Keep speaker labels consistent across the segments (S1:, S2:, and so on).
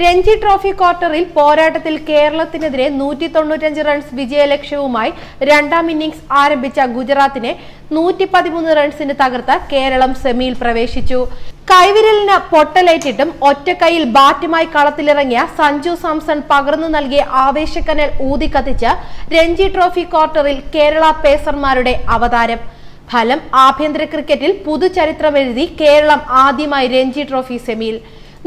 S1: Ranji trophy ക്വാർട്ടറിൽ പോരാട്ടത്തിൽ കേരളത്തിനെതിരെ നൂറ്റി തൊണ്ണൂറ്റഞ്ച് റൺസ് വിജയലക്ഷ്യവുമായി രണ്ടാം ഇന്നിംഗ്സ് ആരംഭിച്ച ഗുജറാത്തിനെ നൂറ്റി പതിമൂന്ന് റൺസിന് തകർത്ത് കേരളം സെമിയിൽ പ്രവേശിച്ചു. കൈവിരലിന് പൊട്ടലേറ്റിട്ടും ഒറ്റക്കൈയിൽ ബാറ്റുമായി കളത്തിലിറങ്ങിയ സഞ്ജു സാംസൺ പകർന്നു നൽകിയ ആവേശക്കനൽ ഊതിക്കത്തിച്ച് രഞ്ജി ട്രോഫി ക്വാർട്ടറിൽ കേരള പേസർമാരുടെ അവതാരം. ഫലം ആഭ്യന്തര ക്രിക്കറ്റിൽ പുതുചരിത്രമെഴുതി കേരളം ആദ്യമായി രഞ്ജി ട്രോഫി സെമിയിൽ.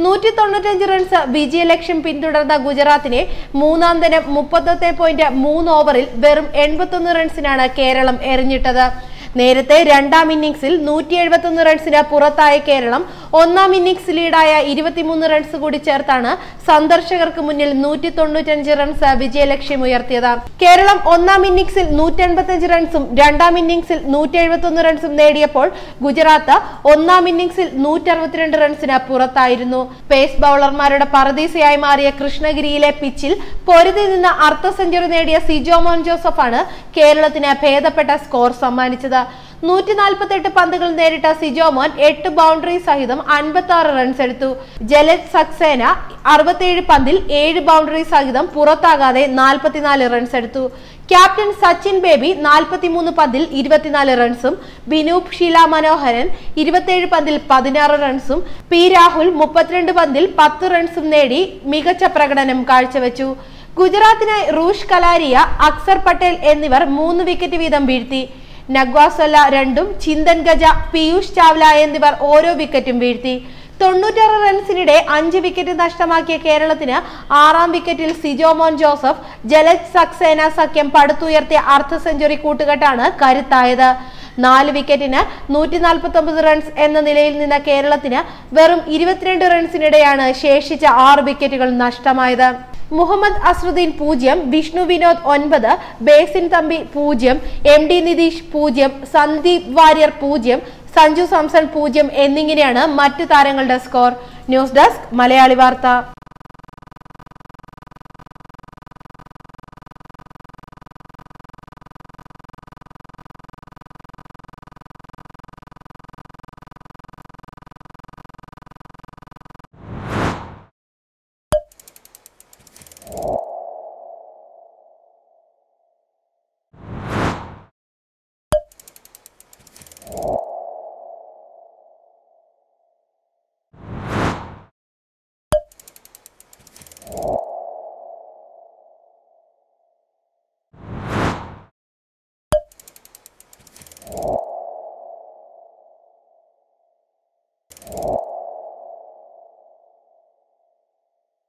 S1: നൂറ്റി തൊണ്ണൂറ്റഞ്ച് റൺസ് വിജയലക്ഷ്യം പിന്തുടർന്ന ഗുജറാത്തിനെ മൂന്നാം ദിനം മുപ്പത്തൊന്ന് പോയിന്റ് മൂന്ന് ഓവറിൽ വെറും എൺപത്തൊന്ന് റൺസിനാണ് കേരളം എറിഞ്ഞിട്ടത്. നേരത്തെ രണ്ടാം ഇന്നിംഗ്സിൽ നൂറ്റി എഴുപത്തൊന്ന് റൺസിന് പുറത്തായ കേരളം ഒന്നാം ഇന്നിംഗ്സ് ലീഡായ ഇരുപത്തിമൂന്ന് റൺസ് കൂടി ചേർത്താണ് സന്ദർശകർക്ക് മുന്നിൽ നൂറ്റി തൊണ്ണൂറ്റഞ്ച് റൺസ് വിജയലക്ഷ്യം ഉയർത്തിയത്. കേരളം ഒന്നാം ഇന്നിംഗ്സിൽ നൂറ്റി എൺപത്തഞ്ച് റൺസും രണ്ടാം ഇന്നിംഗ്സിൽ നൂറ്റി എഴുപത്തൊന്ന് റൺസും നേടിയപ്പോൾ ഗുജറാത്ത് ഒന്നാം ഇന്നിംഗ്സിൽ നൂറ്റി അറുപത്തിരണ്ട് റൺസിന് പുറത്തായിരുന്നു. പേസ് ബൌളർമാരുടെ പറദീസയായി മാറിയ കൃഷ്ണഗിരിയിലെ പിച്ചിൽ പൊരുതി നിന്ന് അർദ്ധ സെഞ്ചുറി നേടിയ സിജോ മോൻ ജോസഫാണ് കേരളത്തിന് ഭേദപ്പെട്ട സ്കോർ സമ്മാനിച്ചത്. നൂറ്റി നാൽപ്പത്തെട്ട് പന്തുകൾ നേരിട്ട സിജോമോൻ എട്ട് ബൗണ്ടറി സഹിതം അൻപത്തി ആറ് റൺസ് എടുത്തു. ജലജ് സക്സേന അറുപത്തിയേഴ് പന്തിൽ ഏഴ് ബൗണ്ടറി സഹിതം പുറത്താകാതെ നാൽപ്പത്തിനാല് റൺസ് എടുത്തു. ക്യാപ്റ്റൻ സച്ചിൻ ബേബി നാൽപ്പത്തിമൂന്ന് പന്തിൽ ഇരുപത്തിനാല് റൺസും ബിനൂപ് ഷീല മനോഹരൻ ഇരുപത്തിയേഴ് പന്തിൽ പതിനാറ് റൺസും പി രാഹുൽ മുപ്പത്തിരണ്ട് പന്തിൽ പത്ത് റൺസും നേടി മികച്ച പ്രകടനം കാഴ്ചവെച്ചു. ഗുജറാത്തിനായി റൂഷ് കലാരിയ അക്സർ പട്ടേൽ എന്നിവർ മൂന്ന് വിക്കറ്റ് വീതം വീഴ്ത്തി. നഗ്വാസൊല്ല രണ്ടും ചിന്തൻ ഗജ പീയൂഷ് ചാവ്ല എന്നിവർ ഓരോ വിക്കറ്റും വീഴ്ത്തി. തൊണ്ണൂറ്റാറ് റൺസിനിടെ അഞ്ച് വിക്കറ്റ് നഷ്ടമാക്കിയ കേരളത്തിന് ആറാം വിക്കറ്റിൽ സിജോമോൻ ജോസഫ് ജലജ് സക്സേന സഖ്യം പടുത്തുയർത്തിയ അർദ്ധ സെഞ്ചുറി കൂട്ടുകെട്ടാണ് കരുത്തായത്. നാല് വിക്കറ്റിന് നൂറ്റി നാൽപ്പത്തി റൺസ് എന്ന നിലയിൽ നിന്ന കേരളത്തിന് വെറും ഇരുപത്തിരണ്ട് റൺസിനിടെയാണ് ശേഷിച്ച ആറ് വിക്കറ്റുകൾ നഷ്ടമായത്. മുഹമ്മദ് അസ്രുദ്ദീൻ പൂജ്യം വിഷ്ണു വിനോദ് ഒൻപത് ബേസിൻ തമ്പി പൂജ്യം എം ഡി നിതീഷ് പൂജ്യം സന്ദീപ് വാര്യർ പൂജ്യം സഞ്ജു സാംസൺ പൂജ്യം എന്നിങ്ങനെയാണ് മറ്റു താരങ്ങളുടെ സ്കോർ. ന്യൂസ് ഡെസ്ക് മലയാളി വാർത്ത.